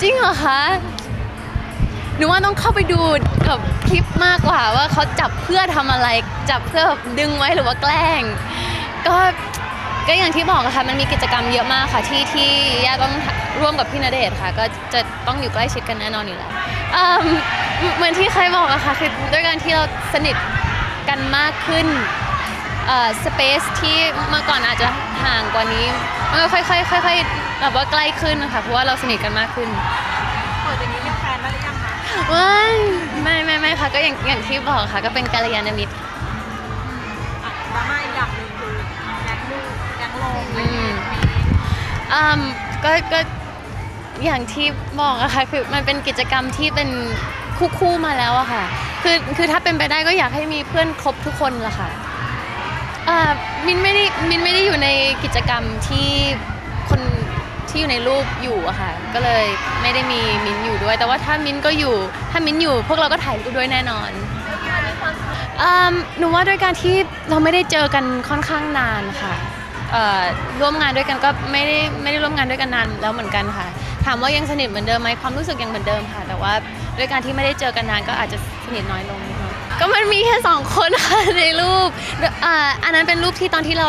จริงเหรอคะหนูว่าต้องเข้าไปดูกับคลิปมากกว่าว่าเขาจับเพื่อทำอะไร จับเพื่อแบบดึงไว้หรือว่าแกล้ง ก็ก็อย่างที่บอกอะค่ะมันมีกิจกรรมเยอะมากค่ะที่ที่ย่าต้องร่วมกับพี่ณเดชน์ค่ะ ก็จะต้องอยู่ใกล้ชิดกันแน่นอนอยู่แล้วเอิ่มเหมือนที่เคยบอกอะค่ะคือด้วยการที่เราสนิทกันมากขึ้น สเปซที่เมื่อก่อนอาจจะห่างกว่านี้มันก็ค่อยๆค่อยๆแบบว่าใกล้ขึ้นนะคะเพราะว่าเราสนิทกันมากขึ้นเปิดอย่างนี้เป็นแฟนแล้วหรือยังคะว้ายไม่ไม่ไม่ค่ะก็อย่างอย่างที่บอกค่ะ ก็เป็นกัลยาณมิตรอะดราม่าอีกอย่างหนึ่งคือแก๊งลูกแก๊งลงอะไรอืเงี้มยมีอืมก็ก็อย่างที่บอกอะค่ะคือมันเป็นกิจกรรมที่เป็นคู่คู่ๆมาแล้วอะค่ะ คือคือถ้าเป็นไปได้ก็อยากให้มีเพื่อนครบทุกคนละค่ะ อ่ามินไม่ได้มินไม่ได้อยู่ในกิจกรรมที่คนที่อยู่ในรูปอยู่อะค่ะ ก็เลยไม่ได้มีมินอยู่ด้วย แต่ว่าถ้ามินก็อยู่ ถ้ามินอยู่ พวกเราก็ถ่ายรูปด้วยแน่นอนอืมหนูว่าด้วยการที่เราไม่ได้เจอกันค่อนข้างนานค่ะเอ่อร่วมงานด้วยกันก็ไม่ได้ไม่ได้ร่วมงานด้วยกันนานแล้วเหมือนกันค่ะ ถามว่ายังสนิทเหมือนเดิมไหมความรู้สึกยังเหมือนเดิมค่ะ แต่ว่าด้วยการที่ไม่ได้เจอกันนานก็อาจจะสนิทน้อยลง ก็มันมีแค่สองคนค่ะในรูปอ่าอันนั้นเป็นรูปที่ตอนที่เรา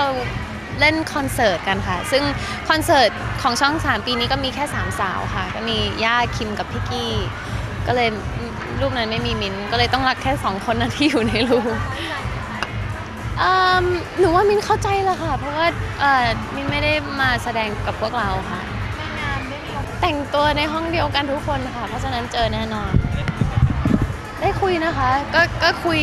เล่นคอนเสิร์ตกันค่ะ ซึ่งคอนเสิร์ตของช่องสามปีนี้ก็มีแค่สามสาวค่ะ ก็มีย่าคิมกับพี่กี้ ก็เลยรูปนั้นไม่มีมินก็เลยต้องรักแค่สองคนนั้นที่อยู่ในรูปอืมหนูว่ามินเข้าใจแล้วค่ะ เพราะว่าเอ่อมินไม่ได้มาแสดงกับพวกเราค่ะ แต่งตัวในห้องเดียวกันทุกคนค่ะ เพราะฉะนั้นเจอแน่นอน ได้ คุยนะคะ ก็ก็คุย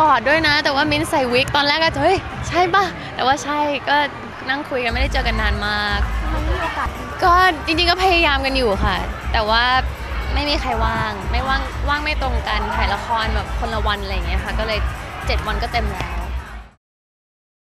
กอดด้วยนะ แต่ว่ามิ้นใส่วิกตอนแรกก็เฮ้ยใช่ปะแต่ว่าใช่ก็นั่งคุยกันไม่ได้เจอกันนานมากมไม่มีโอกาสก็จริงๆก็พยายามกันอยู่ค่ะ แต่ว่าไม่มีใครว่าง ไม่ว่างว่างไม่ตรงกันถ่ายละครแบบคนละวันอะไรอย่างเงี้ยค่ะ ก็เลย 7 วันก็เต็มแล้ว